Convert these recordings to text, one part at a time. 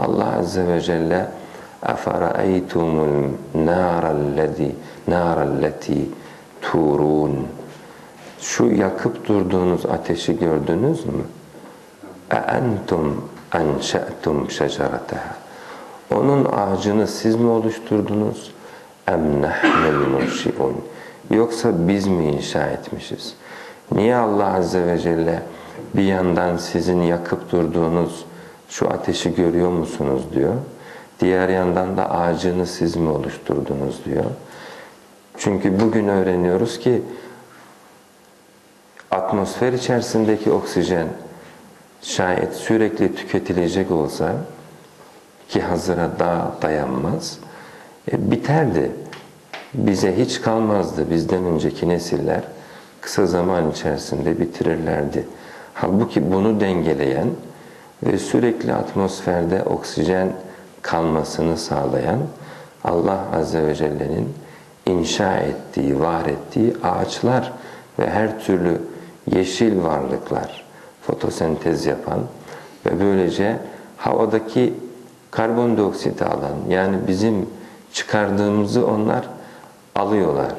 Allah Azze ve Celle اَفَرَأَيْتُمُ النَّارَ الَّذ۪ي نَارَ الَّت۪ي تُورُونَ Şu yakıp durduğunuz ateşi gördünüz mü? اَاَنْتُمْ اَنْشَأْتُمْ شَجَرَتَهَا Onun ağacını siz mi oluşturdunuz? اَمْ نَحْنَ الْمُنْشِئُونَ Yoksa biz mi inşa etmişiz? Niye Allah Azze ve Celle bir yandan sizin yakıp durduğunuz şu ateşi görüyor musunuz diyor. Diğer yandan da ağacını siz mi oluşturdunuz diyor. Çünkü bugün öğreniyoruz ki atmosfer içerisindeki oksijen şayet sürekli tüketilecek olsa ki hazıra daha dayanmaz e, biterdi. Bize hiç kalmazdı bizden önceki nesiller kısa zaman içerisinde bitirirlerdi. Halbuki bunu dengeleyen ve sürekli atmosferde oksijen kalmasını sağlayan Allah Azze ve Celle'nin inşa ettiği, var ettiği ağaçlar ve her türlü yeşil varlıklar fotosentez yapan ve böylece havadaki karbondioksit alan yani bizim çıkardığımızı onlar alıyorlar.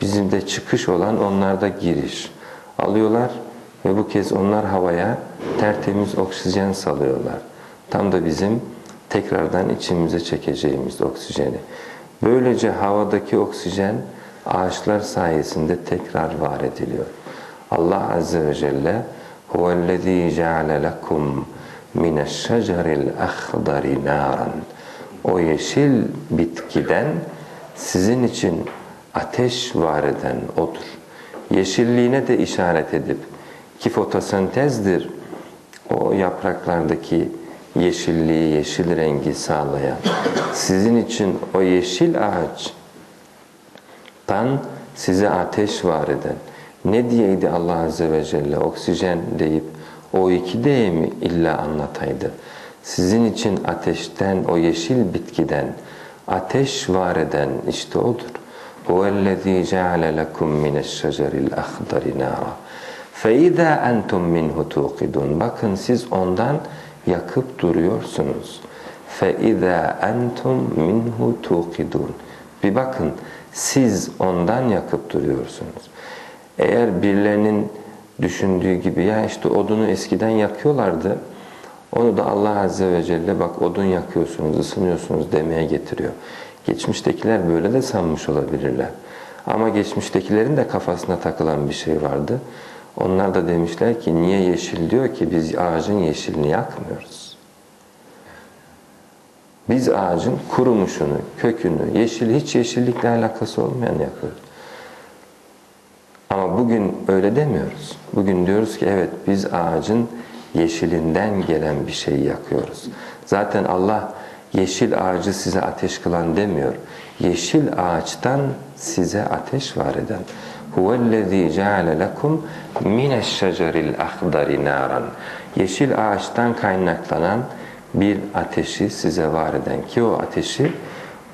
Bizim de çıkış olan onlarda giriş alıyorlar ve bu kez onlar havaya tertemiz oksijen salıyorlar. Tam da bizim tekrardan içimize çekeceğimiz oksijeni. Böylece havadaki oksijen ağaçlar sayesinde tekrar var ediliyor. Allah Azze ve Celle huvellezî ceale lekum mineşşeceril ahdari naran o yeşil bitkiden sizin için ateş var eden odur. Yeşilliğine de işaret edip ki fotosentezdir o yapraklardaki yeşilliği, yeşil rengi sağlayan. Sizin için o yeşil ağaçtan size ateş var eden. Ne diyeydi Allah Azze ve Celle oksijen deyip o iki d'ye mi illa anlataydı? Sizin için ateşten, o yeşil bitkiden ateş var eden işte odur. هُوَ جَعَلَ لَكُمْ مِنَ الشَّجَرِ الْأَخْضَرِ نَارًا فَاِذَا اَنْتُمْ مِنْهُ تُوقِدُونَ Bakın siz ondan yakıp duruyorsunuz. فَاِذَا اَنْتُمْ مِنْهُ تُوقِدُونَ Bir bakın siz ondan yakıp duruyorsunuz. Eğer birilerinin düşündüğü gibi ya işte odunu eskiden yakıyorlardı. Onu da Allah Azze ve Celle bak odun yakıyorsunuz, ısınıyorsunuz demeye getiriyor. Geçmiştekiler böyle de sanmış olabilirler. Ama geçmiştekilerin de kafasına takılan bir şey vardı. Onlar da demişler ki niye yeşil diyor ki biz ağacın yeşilini yakmıyoruz. Biz ağacın kurumuşunu, kökünü, yeşil hiç yeşillikle alakası olmayan yakıyoruz. Ama bugün öyle demiyoruz. Bugün diyoruz ki evet biz ağacın yeşilinden gelen bir şeyi yakıyoruz. Zaten Allah yeşil ağacı size ateş kılan demiyor. Yeşil ağaçtan size ateş var eden. Huvellezî ceale lekum mineşşeceril ahdari naran. Yeşil ağaçtan kaynaklanan bir ateşi size var eden ki o ateşi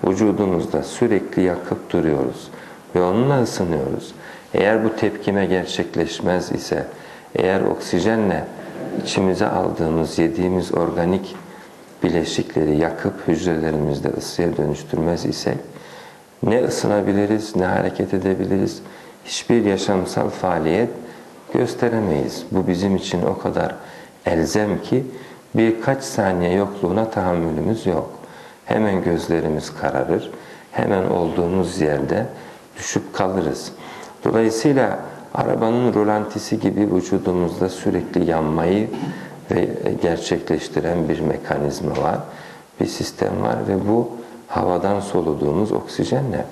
vücudumuzda sürekli yakıp duruyoruz ve onunla ısınıyoruz. Eğer bu tepkime gerçekleşmez ise, eğer oksijenle içimize aldığımız, yediğimiz organik bileşikleri yakıp hücrelerimizde ısıya dönüştürmez isek ne ısınabiliriz, ne hareket edebiliriz, hiçbir yaşamsal faaliyet gösteremeyiz. Bu bizim için o kadar elzem ki birkaç saniye yokluğuna tahammülümüz yok. Hemen gözlerimiz kararır, hemen olduğumuz yerde düşüp kalırız. Dolayısıyla arabanın rolantisi gibi vücudumuzda sürekli yanmayı ve gerçekleştiren bir mekanizma var, bir sistem var ve bu havadan soluduğumuz oksijenle